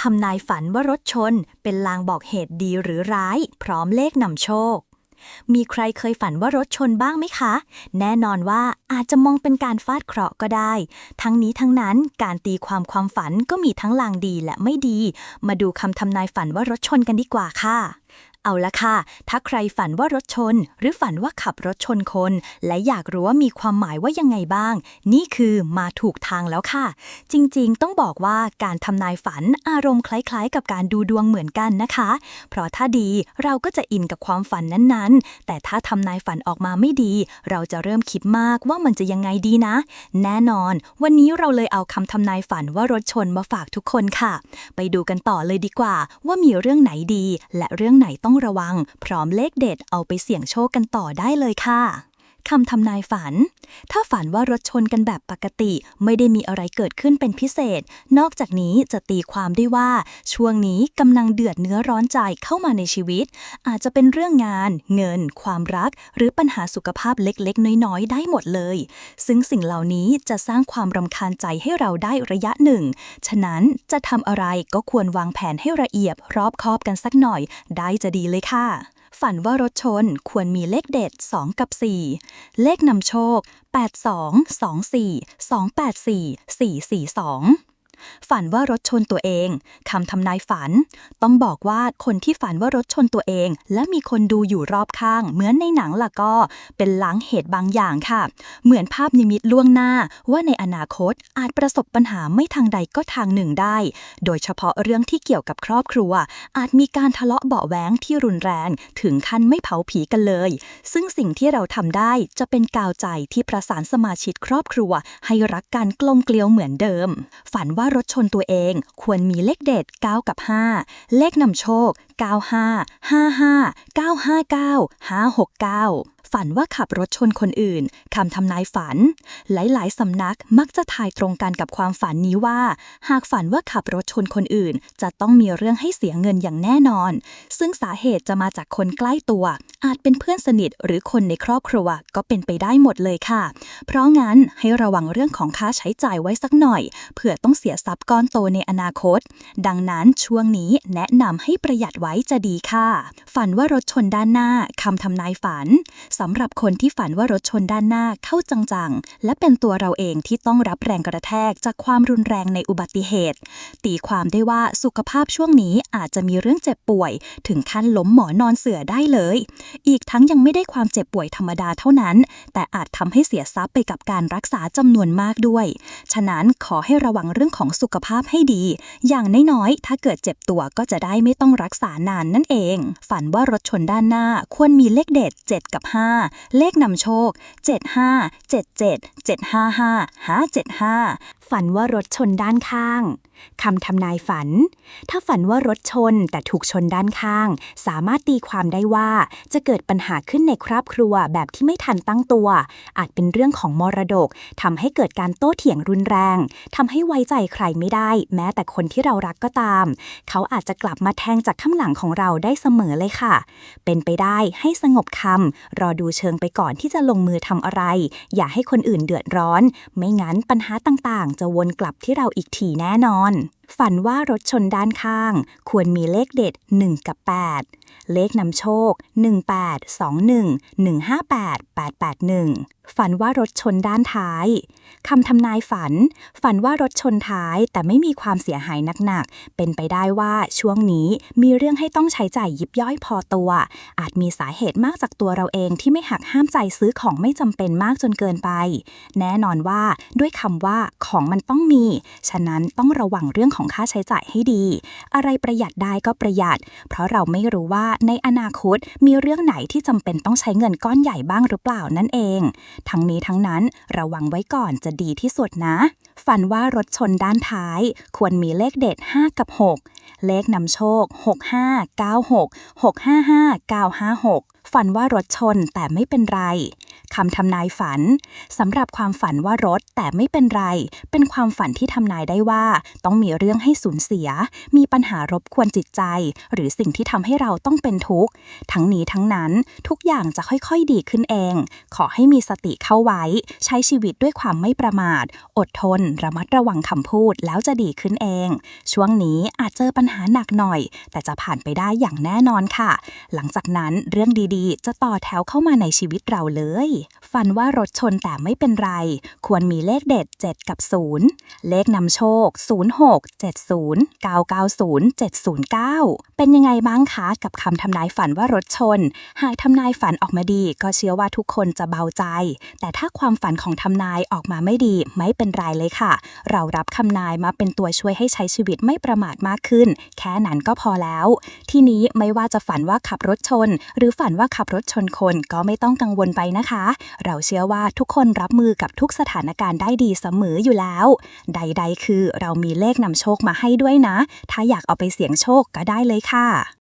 ทำนายฝันว่ารถชน เป็นลางบอกเหตุดีหรือร้าย พร้อมเลขนำโชค มีใครเคยฝันว่ารถชนบ้างไหมคะ แน่นอนว่าอาจจะมองเป็นการฟาดเคราะห์ก็ได้ ทั้งนี้ทั้งนั้นการตีความความฝันก็มีทั้งลางดีและไม่ดี มาดูคำทำนายฝันว่ารถชนกันดีกว่าค่ะ เอาละค่ะ ถ้าใครฝันว่ารถชน หรือฝันว่าขับรถชนคน และอยากรู้ว่ามีความหมายว่ายังไงบ้าง นี่คือมาถูกทางแล้วค่ะ จริงๆ ต้องบอกว่าการทำนายฝันอารมณ์คล้ายๆ กับการดูดวงเหมือนกันนะคะ เพราะถ้าดีเราก็จะอินกับความฝันนั้นๆ แต่ถ้าทำนายฝันออกมาไม่ดี เราจะเริ่มคิดมากว่ามันจะยังไงดีนะ แน่นอน วันนี้เราเลยเอาคำทำนายฝันว่ารถชนมาฝากทุกคนค่ะ ไปดูกันต่อเลยดีกว่า ว่ามีเรื่องไหนดี และเรื่องไหนต้องระวัง พร้อมเลขเด็ดเอาไปเสี่ยงโชคกันต่อได้เลยค่ะ คำทำนายฝัน ถ้าฝันว่ารถชนกันแบบปกติไม่ได้มีอะไรเกิดขึ้นเป็นพิเศษ นอกจากนี้จะตีความได้ว่า ช่วงนี้กำลังเดือดเนื้อร้อนใจเข้ามาในชีวิต อาจจะเป็นเรื่องงาน เงิน ความรัก หรือปัญหาสุขภาพเล็กๆ น้อยๆ ได้หมดเลย ซึ่งสิ่งเหล่านี้จะสร้างความรำคาญใจให้เราได้ระยะหนึ่ง ฉะนั้นจะทำอะไรก็ควรวางแผนให้ละเอียดรอบคอบกันสักหน่อย ได้จะดีเลยค่ะ ฝันว่ารถชนควรมีเลขเด็ด 2 กับ 4 เลขนำโชค 82 24 284 442 ฝันว่ารถชนตัวเองคำทำนายฝัน ต้องบอกว่าคนที่ฝันว่ารถชนตัวเอง และมีคนดูอยู่รอบข้าง เหมือนในหนังล่ะก็เป็นหลังเหตุบางอย่างค่ะ เหมือนภาพนิมิตล่วงหน้า ว่าในอนาคตอาจประสบปัญหาไม่ทางใดก็ทางหนึ่งได้ โดยเฉพาะเรื่องที่เกี่ยวกับครอบครัว อาจมีการทะเลาะเบาะแว้งที่รุนแรง ถึงขั้นไม่เผาผีกันเลย ซึ่งสิ่งที่เราทำได้จะเป็นกาวใจที่ประสานสมาชิกครอบครัว ให้รักกันกลมเกลียวเหมือนเดิม ฝันว่ารรถชนตัวเอง ควรมีเลขเด็ด 9 กับ 5 เลขนำโชค 95 55 959 569 ฝันว่าขับรถชนคนอื่นคำทำนายฝัน หลายๆสำนักมักจะถ่ายตรงกันกับความฝันนี้ว่า หากฝันว่าขับรถชนคนอื่น จะต้องมีเรื่องให้เสียเงินอย่างแน่นอน ซึ่งสาเหตุจะมาจากคนใกล้ตัว อาจเป็นเพื่อนสนิทหรือคนในครอบครัวก็เป็นไปได้หมดเลยค่ะ เพราะงั้นให้ระวังเรื่องของค่าใช้จ่ายไว้สักหน่อยเผื่อต้องเสียทรัพย์ก้อนโตในอนาคต ดังนั้นช่วงนี้แนะนำให้ประหยัดไว้จะดีค่ะ ฝันว่ารถชนด้านหน้าคำทำนายฝันสำหรับคนที่ฝันว่ารถชนด้านหน้าเข้าจังๆ และเป็นตัวเราเองที่ต้องรับแรงกระแทกจากความรุนแรงในอุบัติเหตุ ตีความได้ว่าสุขภาพช่วงนี้อาจจะมีเรื่องเจ็บป่วย ถึงขั้นล้มหมอนอนเสือได้เลย อีกทั้งยังไม่ได้ความเจ็บป่วยธรรมดาเท่านั้น แต่อาจทำให้เสียทรัพย์ไปกับการรักษาจำนวนมากด้วย ฉะนั้นขอให้ระวังเรื่องของสุขภาพให้ดี อย่างน้อยๆถ้าเกิดเจ็บตัวก็จะได้ไม่ต้องรักษานานนั่นเอง ฝันว่ารถชนด้านหน้าควรมีเลขเด็ด 7 กับ 5 5 เลขนำโชค 75 77 755 575 ฝันว่ารถชนด้านข้าง คำทำนายฝัน ถ้าฝันว่ารถชนแต่ถูกชนด้านข้าง สามารถตีความได้ว่าจะเกิดปัญหาขึ้นในครอบครัวแบบที่ไม่ทันตั้งตัว อาจเป็นเรื่องของมรดกทำให้เกิดการโต้เถียงรุนแรงทำให้ไว้ใจใครไม่ได้ แม้แต่คนที่เรารักก็ตาม เขาอาจจะกลับมาแทงจากข้างหลังของเราได้เสมอเลยค่ะ เป็นไปได้ให้สงบคำรอดูเชิงไปก่อนที่จะลงมือทำอะไร อย่าให้คนอื่นเดือดร้อน ไม่งั้นปัญหาต่างๆ จะวนกลับที่เราอีกทีแน่นอนอน ฝันว่ารถชนด้านข้าง ควรมีเลขเด็ด 1 กับ 8 เลขนำโชค 18 21 158 881 ฝันว่ารถชนด้านท้าย คำทำนายฝัน ฝันว่ารถชนท้ายแต่ไม่มีความเสียหายหนักๆ เป็นไปได้ว่าช่วงนี้มีเรื่องให้ต้องใช้จ่ายยิบย่อยพอตัว อาจมีสาเหตุมากจากตัวเราเองที่ไม่หักห้ามใจซื้อของไม่จำเป็นมากจนเกินไป แน่นอนว่าด้วยคำว่าของมันต้องมี ฉะนั้นต้องระวังเรื่องของของค่าใช้จ่ายให้ดี อะไรประหยัดได้ก็ประหยัด เพราะเราไม่รู้ว่าในอนาคตมีเรื่องไหนที่จำเป็นต้องใช้เงินก้อนใหญ่บ้างหรือเปล่านั่นเอง ทั้งนี้ทั้งนั้นระวังไว้ก่อนจะดีที่สุดนะ ฝันว่ารถชนด้านท้าย ควรมีเลขเด็ด 5 กับ 6 เลขนำโชค 65 96 655 956 ฝันว่ารถชนแต่ไม่เป็นไร คำทำนายฝันสำหรับความฝันว่ารถแต่ไม่เป็นไร เป็นความฝันที่ทำนายได้ว่า ต้องมีเรื่องให้สูญเสีย มีปัญหารบกวนจิตใจ หรือสิ่งที่ทำให้เราต้องเป็นทุกข์ ทั้งนี้ทั้งนั้นทุกอย่างจะค่อยๆดีขึ้นเอง ขอให้มีสติเข้าไว้ ใช้ชีวิตด้วยความไม่ประมาท อดทน ระมัดระวังคำพูดแล้วจะดีขึ้นเอง ช่วงนี้อาจเจอปัญหาหนักหน่อย แต่จะผ่านไปได้อย่างแน่นอนค่ะ หลังจากนั้นเรื่องดีๆ จะต่อแถวเข้ามาในชีวิตเราเลยฝันว่ารถชนแต่ไม่เป็นไร ควรมีเลขเด็ด 7 กับ 0 เลขนำโชค 06 70 990 709 เป็นยังไงบ้างคะกับคำทำนายฝันว่ารถชน หากทำนายฝันออกมาดี ก็เชื่อว่าทุกคนจะเบาใจ แต่ถ้าความฝันของทำนายออกมาไม่ดีไม่เป็นไรเลยค่ะ เรารับคำนายมาเป็นตัวช่วยให้ใช้ชีวิตไม่ประมาทมากขึ้น แค่นั้นก็พอแล้ว ทีนี้ไม่ว่าจะฝันว่าขับรถชน หรือฝันว่าขับรถชนคนก็ไม่ต้องกังวลไปนะคะเราเชื่อว่าทุกคนรับมือกับทุกสถานการณ์ได้ดีเสมออยู่แล้ว ใดๆ คือเรามีเลขนำโชคมาให้ด้วยนะ ถ้าอยากเอาไปเสี่ยงโชคก็ได้เลยค่ะ